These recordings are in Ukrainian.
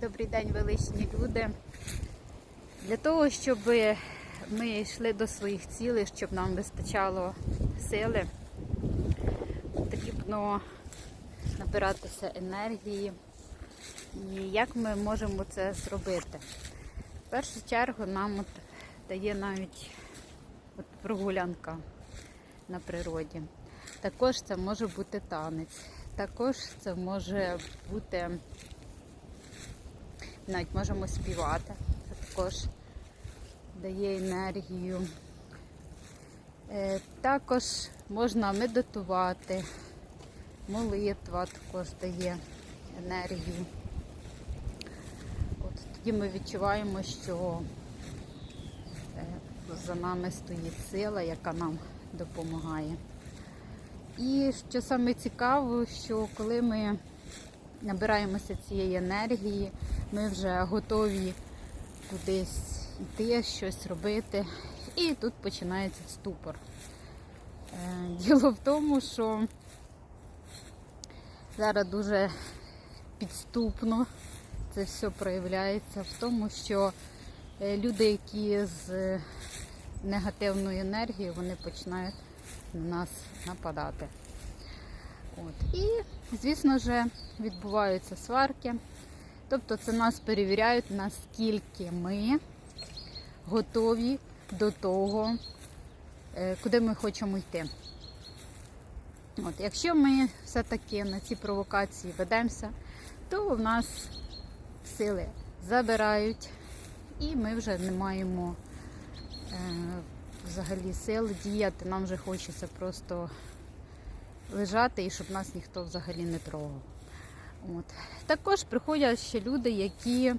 Добрий день, величні люди. Для того, щоб ми йшли до своїх цілей, щоб нам вистачало сили, потрібно набиратися енергії. І як ми можемо це зробити? В першу чергу нам от дає навіть от прогулянка на природі. Також це може бути танець. Також це може бути, навіть можемо співати. Це також дає енергію. Е, Також можна медитувати, молитва також дає енергію. От тоді ми відчуваємо, що е, за нами стоїть сила, яка нам допомагає. І що саме цікаво, що коли ми набираємося цієї енергії, ми вже готові кудись йти, щось робити. І тут починається ступор. Е, Діло в тому, що зараз дуже підступно це все проявляється в тому, що е, люди, які з негативною енергією, вони починають на нас нападати. От. І, звісно ж, відбуваються сварки. Тобто це нас перевіряють, наскільки ми готові до того, е, куди ми хочемо йти. От, якщо ми все-таки на ці провокації ведемося, то в нас сили забирають, і ми вже не маємо е, взагалі сил діяти. Нам вже хочеться просто лежати і щоб нас ніхто взагалі не трогав. От. Також приходять ще люди, які е,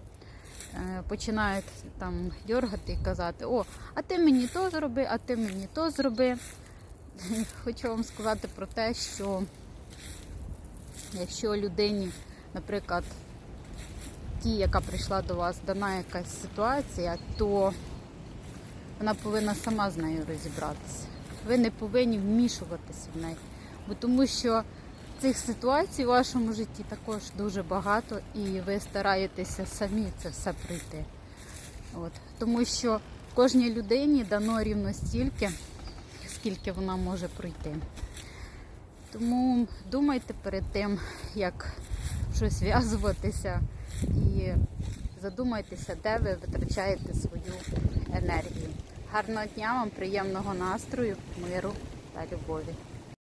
починають там дергати і казати, о, а ти мені то зроби, а ти мені то зроби. Хочу вам сказати про те, що якщо людині, наприклад, ті, яка прийшла до вас, дана якась ситуація, то вона повинна сама з нею розібратися. Ви не повинні вмішуватися в неї. Бо тому що цих ситуацій у вашому житті також дуже багато, і ви стараєтеся самі це все пройти. От. Тому що кожній людині дано рівно стільки, скільки вона може пройти. Тому думайте перед тим, як щось зв'язуватися, і задумайтеся, де ви витрачаєте свою енергію. Гарного дня вам, приємного настрою, миру та любові.